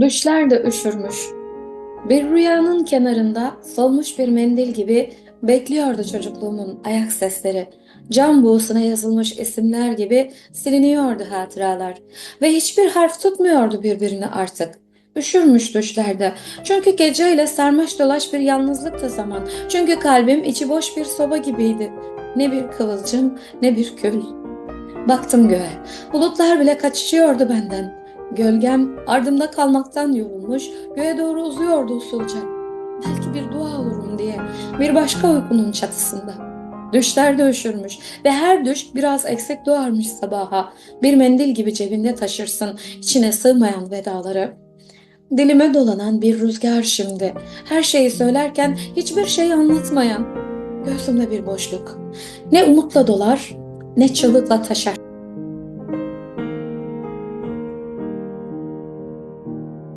Düşler de üşürmüş. Bir rüyanın kenarında solmuş bir mendil gibi bekliyordu çocukluğumun ayak sesleri. Cam buğusuna yazılmış isimler gibi siliniyordu hatıralar. Ve hiçbir harf tutmuyordu birbirini artık. Üşürmüş düşlerde. Çünkü geceyle sarmaş dolaş bir yalnızlıktı zaman. Çünkü kalbim içi boş bir soba gibiydi. Ne bir kıvılcım ne bir kül. Baktım göğe. Bulutlar bile kaçışıyordu benden. Gölgem ardımda kalmaktan yorulmuş, göğe doğru uzuyordu usulca. Belki bir dua olurum diye bir başka uykunun çatısında. Düşler de üşürmüş ve her düş biraz eksik doğarmış sabaha. Bir mendil gibi cebinde taşırsın içine sığmayan vedaları. Dilime dolanan bir rüzgar şimdi. Her şeyi söylerken hiçbir şey anlatmayan. Göğsümde bir boşluk. Ne umutla dolar ne çığlıkla taşar.